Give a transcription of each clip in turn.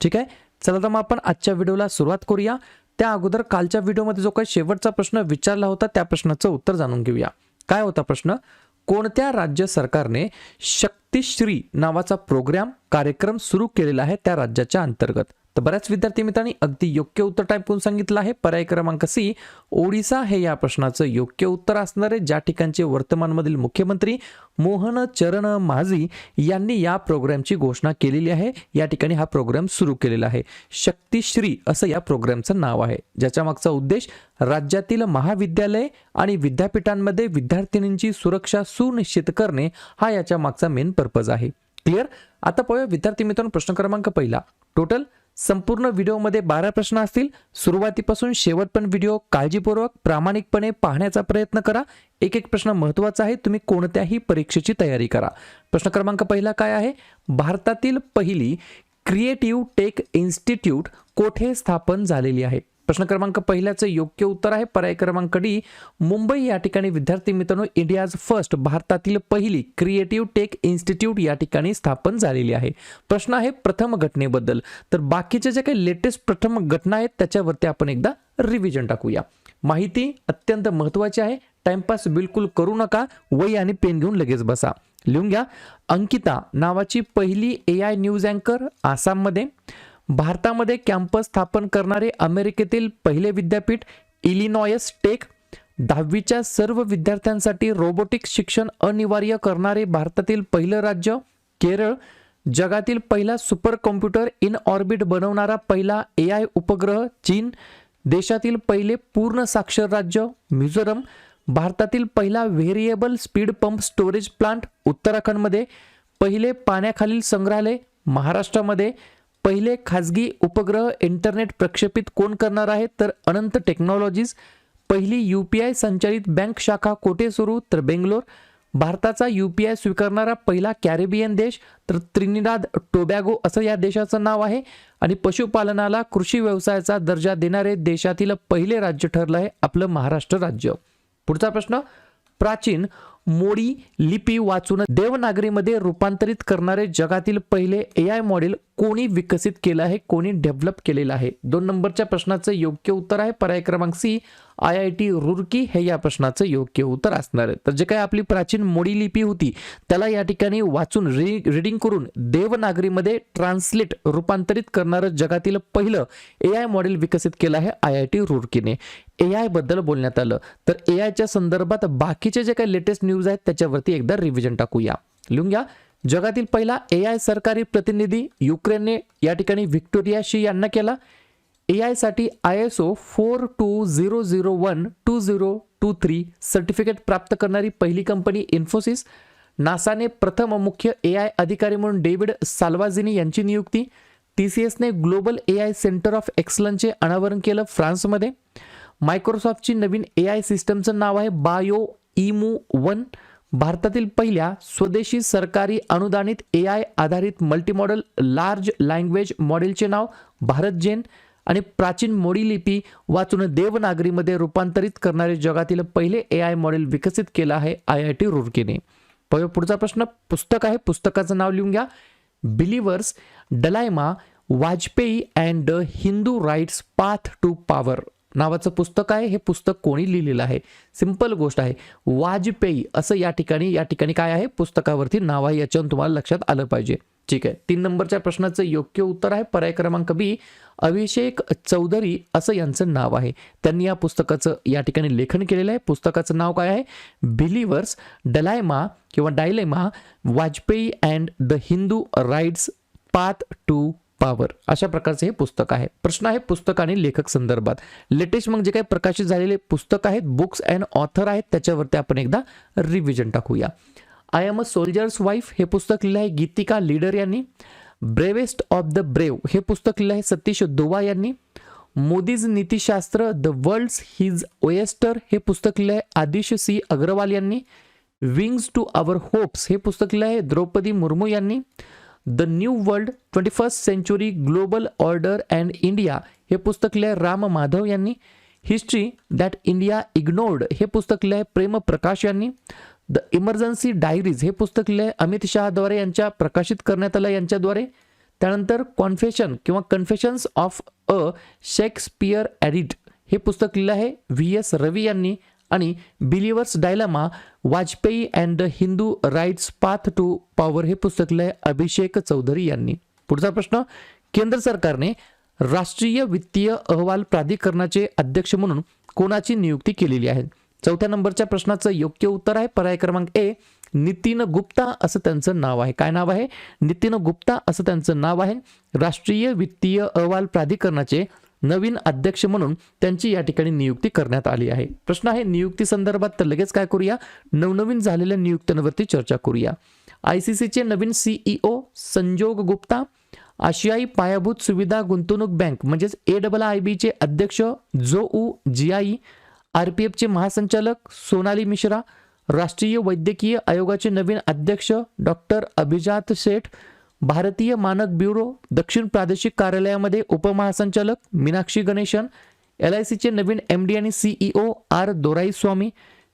ठीक आहे? चला तर मग आपण आजच्या व्हिडिओला सुरुवात करूया. त्या अगोदर कालच्या व्हिडिओमध्ये जो काही शेवटचा प्रश्न विचारला होता त्या प्रश्नाचं उत्तर जाणून घेऊया. काय होता प्रश्न? कोणत्या राज्य सरकारने शक्तिश्री नावाचा प्रोग्राम कार्यक्रम सुरू केलेला आहे त्या राज्याच्या अंतर्गत? तर बऱ्याच विद्यार्थी मित्रांनी अगदी योग्य उत्तर टाईप करून सांगितलं आहे. पर्याय क्रमांक सी ओडिसा हे या प्रश्नाचं योग्य उत्तर असणार आहे. ज्या ठिकाणचे वर्तमानमधील मुख्यमंत्री मोहन चरण माझी यांनी या प्रोग्रामची घोषणा केलेली आहे. या ठिकाणी हा प्रोग्राम सुरू केलेला आहे. शक्तिश्री असं या प्रोग्रामचं नाव आहे. ज्याच्या मागचा उद्देश राज्यातील महाविद्यालय आणि विद्यापीठांमध्ये विद्यार्थिनींची सुरक्षा सुनिश्चित करणे हा याच्या मागचा मेन पर्पज आहे. क्लिअर आता पाहूया विद्यार्थी मित्रांनो प्रश्न क्रमांक पहिला. टोटल संपूर्ण व्हिडिओमध्ये बारा प्रश्न असतील. सुरुवातीपासून शेवटपर्यंत व्हिडिओ काळजीपूर्वक प्रामाणिकपणे पाहण्याचा प्रयत्न करा. एक एक प्रश्न महत्त्वाचा आहे तुम्ही कोणत्याही परीक्षेची तयारी करा. प्रश्न क्रमांक पहिला काय आहे? भारतातील पहिली क्रिएटिव्ह टेक इन्स्टिट्यूट कोठे स्थापन झालेली आहे? प्रश्न क्रमांक पहिल्याचं योग्य उत्तर आहे. पर्याय क्रमांक डी मुंबई या ठिकाणी विद्यार्थी मित्रांनो इंडियाज फर्स्ट भारतातील पहिली क्रिएटिव्ह टेक इन्स्टिट्यूट या ठिकाणी स्थापन झालेली आहे. प्रश्न आहे प्रथम घटनेबद्दल. तर बाकीचे जे काही लेटेस्ट प्रथम घटना आहेत त्याच्यावरती आपण एकदा रिव्हिजन टाकूया. माहिती अत्यंत महत्त्वाची आहे. टाइमपास बिलकुल करू नका. वही आणि पेन घेऊन लगेच बसा. लिहून घ्या. अंकिता नावाची पहिली ए आय न्यूज अँकर आसाममध्ये. भारतामध्ये कॅम्पस स्थापन करणारे अमेरिकेतील पहिले विद्यापीठ इलिनॉयस टेक दहावीच्या सर्व विद्यार्थ्यांसाठी रोबोटिक शिक्षण अनिवार्य करणारे भारतातील पहिलं राज्य केरळ जगातील पहिला सुपर कॉम्प्युटर इन ऑर्बिट बनवणारा पहिला ए आय उपग्रह चीन देशातील पहिले पूर्ण साक्षर राज्य मिझोरम भारतातील पहिला variable speed pump storage plant उत्तराखंडमध्ये पहिले पाण्याखालील संग्रहालय महाराष्ट्रामध्ये पहिले खाजगी उपग्रह इंटरनेट प्रक्षेपित कोण करणार आहे? तर अनंत टेक्नॉलॉजीज पहिली यू पी आय संचालित बँक शाखा कोठे सुरू? तर बेंगलोर. भारताचा यू पी आय स्वीकारणारा पहिला कॅरेबियन देश तर त्रिनिदाद टोबॅगो असं या देशाचं नाव आहे. आणि पशुपालनाला कृषी व्यवसायाचा दर्जा देणारे देशातील पहिले राज्य ठरलं आहे आपलं महाराष्ट्र राज्य. पुढचा प्रश्न. प्राचीन मोडी लिपी वाचून देवनागरीमध्ये रूपांतरित करणारे जगातील पहिले ए आय मॉडेल कोणी विकसित केलं आहे कोणी डेव्हलप केलेलं आहे? दोन नंबरच्या प्रश्नाचं योग्य उत्तर आहे. पर्याय क्रमांक C I I T Roorkee हे या प्रश्नाचं योग्य उत्तर असणार आहे. तर जे काही आपली प्राचीन मोडी लिपी होती त्याला या ठिकाणी वाचून रि रिडिंग करून देवनागरीमध्ये ट्रान्सलेट रूपांतरित करणारं जगातील पहिलं ए आय मॉडेल विकसित केलं आहे आय आय टी रुरकीने. ए आयबद्दल बोलण्यात आलं. तर ए आयच्या संदर्भात बाकीचे जे काही लेटेस्ट न्यूज आहेत त्याच्यावरती एकदा रिव्हिजन टाकूया. लिहून घ्या. जगातील पहिला ए आय सरकारी प्रतिनिधी युक्रेनने या ठिकाणी व्हिक्टोरिया शी यांना केला. A आयसाठी I S O four two zero zero one two zero two three certificate प्राप्त करणारी पहिली कंपनी इन्फोसिस नासाने प्रथम मुख्य ए आय अधिकारी म्हणून डेव्हिड साल्वाझिनी यांची नियुक्ती. टी सी एसने global A I centre of एक्सलन्सचे अनावरण केलं फ्रान्समध्ये. मायक्रोसॉफ्टची नवीन ए आय सिस्टमचं नाव आहे बायो इमू वन. भारतातील पहिल्या स्वदेशी सरकारी अनुदानित ए आय आधारित मल्टीमॉडल लार्ज लँग्वेज मॉडेलचे नाव भारत जेन आणि प्राचीन मोडी लिपी वाचून देवनागरीमध्ये रूपांतरित करणारे जगातील पहिले ए आय मॉडेल विकसित केलं आहे आय आय टी रुरकीने. पुढचा प्रश्न पुस्तक आहे. पुस्तकाचं नाव लिहून घ्या. Believer's dilemma Vajpayee and the Hindu right's path to power नावाचं पुस्तक आहे. हे पुस्तक कोणी लिहिलेलं आहे? सिंपल गोष्ट आहे. वाजपेयी असं या ठिकाणी या ठिकाणी काय आहे? पुस्तकावरती नाव आहे याच्यावरून तुम्हाला लक्षात आलं पाहिजे. ठीक आहे. तीन नंबरच्या प्रश्नाचं योग्य उत्तर आहे. पर्याय क्रमांक बी अभिषेक चौधरी असं यांचं नाव आहे. त्यांनी या पुस्तकाचं या ठिकाणी लेखन केलेलं आहे. पुस्तकाचं नाव काय आहे? बिलिव्हर्स डलायमा किंवा dilemma Vajpayee and the Hindu right's path to power अशा प्रकारचे हे पुस्तक आहे. प्रश्न आहे पुस्तक आणि लेखक संदर्भात. लेटेस्ट मग जे काही प्रकाशित झालेले पुस्तक आहेत बुक्स अँड ऑथर आहेत त्याच्यावरती आपण एकदा रिव्हिजन टाकूया. I am a soldier's wife हे पुस्तक लिहिलं आहे गीतिका लीडर यांनी. ब्रेवेस्ट ऑफ द ब्रेव हे पुस्तक लिहिलं आहे सतीश दोवा यांनी. मोदीज नीतिशास्त्र द वर्ल्ड्स हिज ओएस्टर हे पुस्तक लिहिलं आहे आदिश सी अग्रवाल यांनी. विंग्स टू आवर होप्स हे पुस्तक लिहिलं आहे द्रौपदी मुर्मू यांनी. The new world twenty first century global order and India हे पुस्तक लिहिलं राम माधव यांनी. हिस्ट्री दॅट इंडिया इग्नोर्ड हे पुस्तक लिहिलं प्रेम प्रकाश यांनी. द इमर्जन्सी डायरीज हे पुस्तक लिहिलं अमित शहाद्वारे यांच्या प्रकाशित करण्यात आलं यांच्याद्वारे. त्यानंतर कॉन्फेशन किंवा कन्फेशन्स ऑफ अ शेक्सपियर ॲडिट हे पुस्तक लिहिलं आहे व्ही एस रवी यांनी. आणि believer's dilemma Vajpayee and the Hindu right's path to power हे पुस्तक लिहिले आहे अभिषेक चौधरी यांनी. पुढचा प्रश्न केंद्र सरकारने राष्ट्रीय वित्तीय अहवाल प्राधिकरणाचे अध्यक्ष म्हणून कोणाची नियुक्ती केलेली आहे? चौथ्या नंबरच्या प्रश्नाचं योग्य उत्तर आहे. पर्याय क्रमांक ए नितीन गुप्ता असं त्यांचं नाव आहे. काय नाव आहे? नितीन गुप्ता असं त्यांचं नाव आहे. राष्ट्रीय वित्तीय अहवाल प्राधिकरणाचे नवीन अध्यक्ष म्हणून त्यांची या ठिकाणी नियुक्ती करण्यात आली आहे. प्रश्न आहे नियुक्ती संदर्भात तर लगेच काय करूया? नवनवीन झालेल्या नियुक्त्यांवरती चर्चा करूया. आय सी सीचे नवीन सीईओ संजोग गुप्ता आशियाई पायाभूत सुविधा गुंतवणूक बँक म्हणजेच ए डबल आय बीचे अध्यक्ष जो उ जिआई आर पी एफचे महासंचालक सोनाली मिश्रा राष्ट्रीय वैद्यकीय आयोगाचे नवीन अध्यक्ष डॉक्टर अभिजात शेठ भारतीय मानक ब्युरो दक्षिण प्रादेशिक कार्यालयामध्ये उपमहासंचालक मीनाक्षी गणेशन एल आय सीचे नवीन एम डी आणि सीईओ आर दोराईस्वामी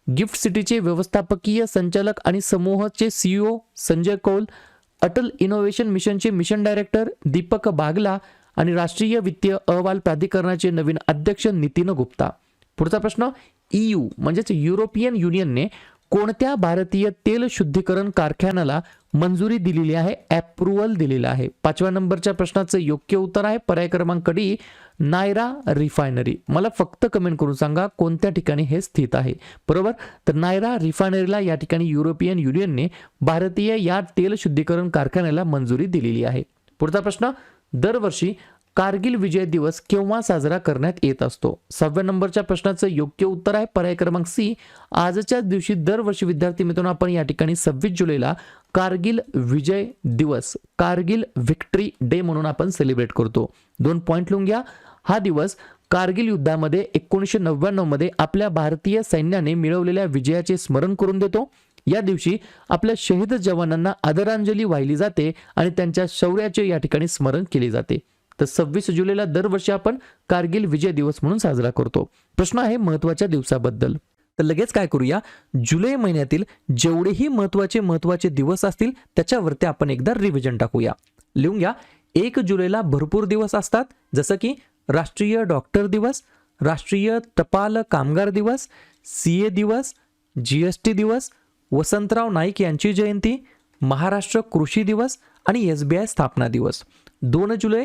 गिफ्ट सिटीचे व्यवस्थापकीय संचालक आणि समूहाचे सीईओ संजय कौल अटल इनोव्हेशन मिशनचे मिशन डायरेक्टर दीपक बागला आणि राष्ट्रीय वित्तीय अहवाल प्राधिकरणाचे नवीन अध्यक्ष नितीन गुप्ता. पुढचा प्रश्न ईयू म्हणजेच युरोपियन युनियनने कोणत्या भारतीय तेल शुद्धीकरण कारखान्याला मंजुरी दिलेली आहे अप्रुव्हल दिलेलं आहे? पाचव्या नंबरच्या प्रश्नाचं योग्य उत्तर आहे. पर्याय क्रमांक डी नायरा रिफायनरी. मला फक्त कमेंट करून सांगा कोणत्या ठिकाणी हे स्थित आहे. बरोबर? तर नायरा रिफायनरीला या ठिकाणी युरोपियन युनियनने भारतीय या तेल शुद्धीकरण कारखान्याला मंजुरी दिलेली आहे. पुढचा प्रश्न दरवर्षी कारगिल विजय दिवस केव्हा साजरा करण्यात येत असतो? सहाव्या नंबरच्या प्रश्नाचं योग्य उत्तर आहे पर्याय क्रमांक सी. आजच्या दिवशी दरवर्षी विद्यार्थी मित्रांनो आपण या ठिकाणी सव्वीस जुलैला कारगिल विजय दिवस कारगिल व्हिक्ट्री डे म्हणून आपण सेलिब्रेट करतो. दोन पॉईंट लिहून घ्या. हा दिवस कारगिल युद्धामध्ये एकोणीसशे नव्याण्णवमध्ये आपल्या भारतीय सैन्याने मिळवलेल्या विजयाचे स्मरण करून देतो. या दिवशी आपल्या शहीद जवानांना आदरांजली वाहिली जाते आणि त्यांच्या शौर्याचे या ठिकाणी स्मरण केले जाते. तर सव्वीस जुलैला दरवर्षी आपण कारगिल विजय दिवस म्हणून साजरा करतो. प्रश्न आहे महत्त्वाच्या दिवसाबद्दल. तर लगेच काय करूया? जुलै महिन्यातील जेवढेही महत्त्वाचे महत्त्वाचे दिवस असतील त्याच्यावरती आपण एकदा रिव्हिजन टाकूया. लिहून घ्या. एक जुलैला भरपूर दिवस असतात. जसं की राष्ट्रीय डॉक्टर दिवस राष्ट्रीय टपाल कामगार दिवस सी ए दिवस जी एस टी दिवस वसंतराव नाईक यांची जयंती महाराष्ट्र कृषी दिवस आणि एस बी आय स्थापना दिवस. दोन जुलै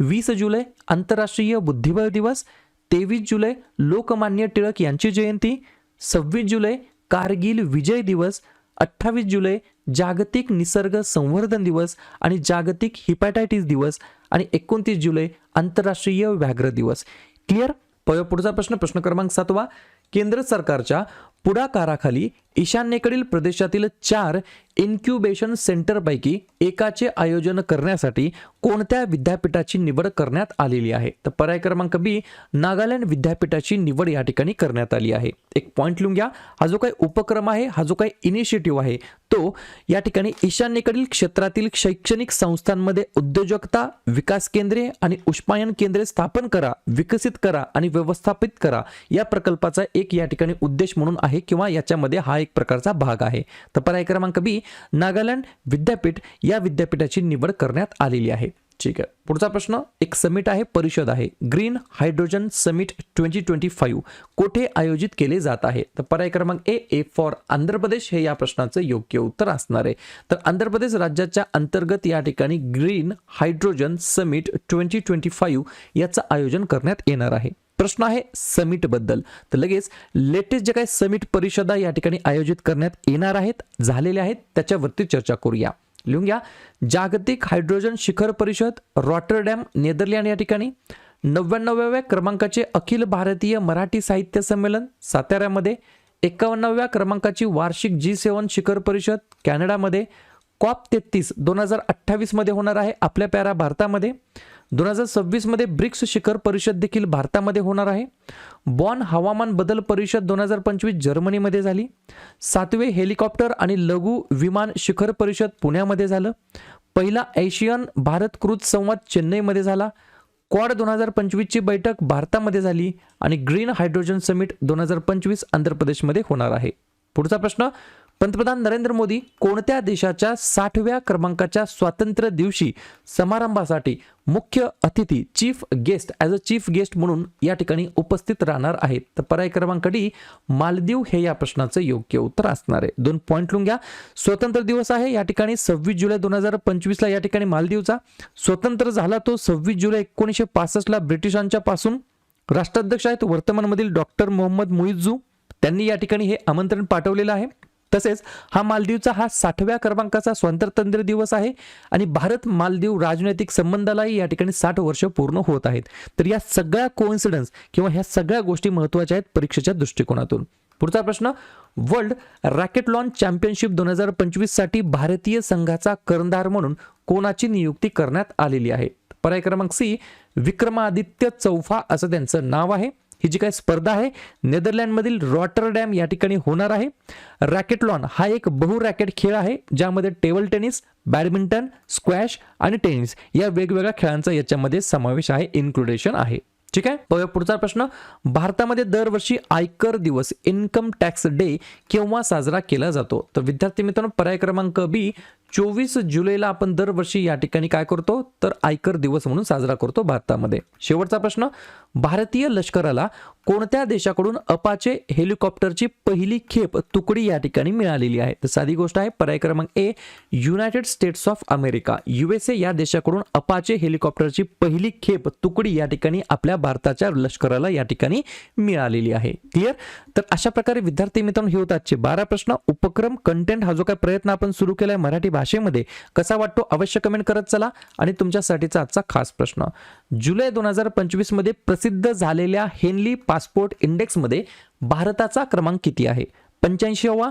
वीस जुलै आंतरराष्ट्रीय बुद्धिबळ दिवस तेवीस जुलै लोकमान्य टिळक यांची जयंती सव्वीस जुलै कारगिल विजय दिवस अठ्ठावीस जुलै जागतिक निसर्ग संवर्धन दिवस आणि जागतिक हिपॅटायटिस दिवस आणि एकोणतीस जुलै आंतरराष्ट्रीय व्याघ्र दिवस. क्लिअर पुढचा प्रश्न प्रश्न क्रमांक सातवा. केंद्र सरकारच्या पुढाकाराखाली ईशान्येकडील प्रदेशातील चार इन्क्युबेशन सेंटरपैकी एकाचे आयोजन करण्यासाठी कोणत्या विद्यापीठाची निवड करण्यात आलेली आहे? तर पर्याय क्रमांक बी नागालँड विद्यापीठाची निवड या ठिकाणी करण्यात आली आहे. एक पॉईंट लिहून घ्या. हा जो काही उपक्रम आहे हा जो काही इनिशिएटिव्ह आहे तो या ठिकाणी ईशान्येकडील क्षेत्रातील शैक्षणिक संस्थांमध्ये उद्योजकता विकास केंद्रे आणि उष्मायन केंद्रे स्थापन करा विकसित करा आणि व्यवस्थापित करा या प्रकल्पाचा एक या ठिकाणी उद्देश म्हणून आहे किंवा याच्यामध्ये हा हा एक प्रकारचा भाग आहे. तर पर्याय क्रमांक बी नागालँड विद्यापीठ या विद्यापीठाची निवड करण्यात आलेली आहे. ठीक आहे. पुढचा प्रश्न एक समिट आहे परिषद आहे. Green hydrogen summit twenty twenty five कोठे आयोजित केले जात आहे? तर पर्याय क्रमांक ए ए फॉर आंध्र प्रदेश हे या प्रश्नाचं योग्य उत्तर असणार आहे. तर आंध्र प्रदेश राज्याच्या अंतर्गत या ठिकाणी green hydrogen summit twenty twenty five याचं आयोजन करण्यात येणार आहे. प्रश्न आहे समिटबद्दल. तर लगेच लेटेस्ट जे काही समिट परिषदा या ठिकाणी आयोजित करण्यात येणार आहेत झालेल्या आहेत त्याच्यावरती चर्चा करूया. लिहून घ्या. जागतिक हायड्रोजन शिखर परिषद रॉटरडॅम नेदरलँड या ठिकाणी. नव्याण्णव्या क्रमांकाचे अखिल भारतीय मराठी साहित्य संमेलन साताऱ्यामध्ये. एकावन्नाव्या क्रमांकाची वार्षिक जी सेवन शिखर परिषद कॅनडामध्ये. कॉप तेहतीस दोन हजार अठ्ठावीसमध्ये होणार आहे आपल्या प्यारा भारतामध्ये. दोन हजार सव्वीसमध्ये ब्रिक्स शिखर परिषद देखील भारतामध्ये होणार आहे. बॉन हवामान बदल परिषद दोन हजार पंचवीस जर्मनीमध्ये झाली. सातवे हेलिकॉप्टर आणि लघु विमान शिखर परिषद पुण्यामध्ये झालं. पहिला एशियन भारत कृत संवाद चेन्नईमध्ये झाला. क्वाड दोन हजार पंचवीसची बैठक भारतामध्ये झाली आणि ग्रीन हायड्रोजन समिट दोन हजार पंचवीस आंध्र प्रदेशमध्ये होणार आहे. पुढचा प्रश्न पंतप्रधान नरेंद्र मोदी कोणत्या देशाच्या साठव्या क्रमांकाच्या स्वातंत्र्य दिवशी समारंभासाठी मुख्य अतिथी chief guest as a chief guest म्हणून या ठिकाणी उपस्थित राहणार आहेत? तर पर्याय क्रमांक डी मालदीव हे या प्रश्नाचं योग्य उत्तर असणार आहे. दोन पॉईंट लिहून घ्या स्वतंत्र दिवस आहे या ठिकाणी सव्वीस जुलै दोन हजार पंचवीसला या ठिकाणी मालदीवचा. स्वतंत्र झाला तो सव्वीस जुलै एकोणीसशे पासष्टला ब्रिटिशांच्या पासून. राष्ट्राध्यक्ष आहेत वर्तमानमधील डॉक्टर मोहम्मद मुईजू त्यांनी या ठिकाणी हे आमंत्रण पाठवलेलं आहे. तसेच हा मालदीवचा हा साठव्या क्रमांकाचा स्वातंत्र्य दिवस आहे आणि भारत मालदीव राजनैतिक संबंधालाही या ठिकाणी साठ वर्ष पूर्ण होत आहेत. तर या सगळ्या कोइन्सिडन्स किंवा ह्या सगळ्या गोष्टी महत्त्वाच्या आहेत परीक्षेच्या दृष्टिकोनातून. पुढचा प्रश्न वर्ल्ड रॅकेट लॉन चॅम्पियनशिप दोन हजार पंचवीससाठी भारतीय संघाचा कर्णधार म्हणून कोणाची नियुक्ती करण्यात आलेली आहे? पर्याय क्रमांक सी विक्रमादित्य चौफा असं त्यांचं नाव आहे. ही जी काय स्पर्धा आहे नेदरलँडमधील रॉटरडॅम या ठिकाणी होणार आहे. रॅकेटलॉन हा एक बहु रॅकेट खेळ आहे ज्यामध्ये टेबल टेनिस बॅडमिंटन स्क्वॅश आणि टेनिस या वेगवेगळ्या खेळांचा याच्यामध्ये समावेश आहे इन्क्लुडेशन आहे. ठीक आहे? पाहूया पुढचा प्रश्न. भारतामध्ये दरवर्षी आयकर दिवस इन्कम टॅक्स डे केव्हा साजरा केला जातो? तर विद्यार्थी मित्रांनो पर्याय क्रमांक बी चोवीस जुलैला आपण दरवर्षी या ठिकाणी काय करतो? तर आयकर दिवस म्हणून साजरा करतो भारतामध्ये. शेवटचा प्रश्न. भारतीय लष्कराला कोणत्या देशाकडून अपाचे हेलिकॉप्टरची पहिली खेप तुकडी या ठिकाणी मिळालेली आहे? तर साधी गोष्ट आहे पर्याय क्रमांक A United States of America. USA या देशाकडून अपाचे हेलिकॉप्टरची पहिली खेप तुकडी या ठिकाणी आपल्या भारताच्या लष्कराला या ठिकाणी मिळालेली आहे. क्लिअर तर अशा प्रकारे विद्यार्थी मित्रांनो हे होत आजचे बारा प्रश्न. उपक्रम कंटेंट हा जो काही प्रयत्न आपण सुरू केलाय मराठी भाषेमध्ये कसा वाटतो अवश्य कमेंट करत चला. आणि तुमच्यासाठीचा आजचा खास प्रश्न. जुलै दोन हजार पंचवीसमध्ये प्रसिद्ध झालेल्या हेनली पासपोर्ट इंडेक्समध्ये भारताचा क्रमांक किती आहे? पंच्याऐंशीवा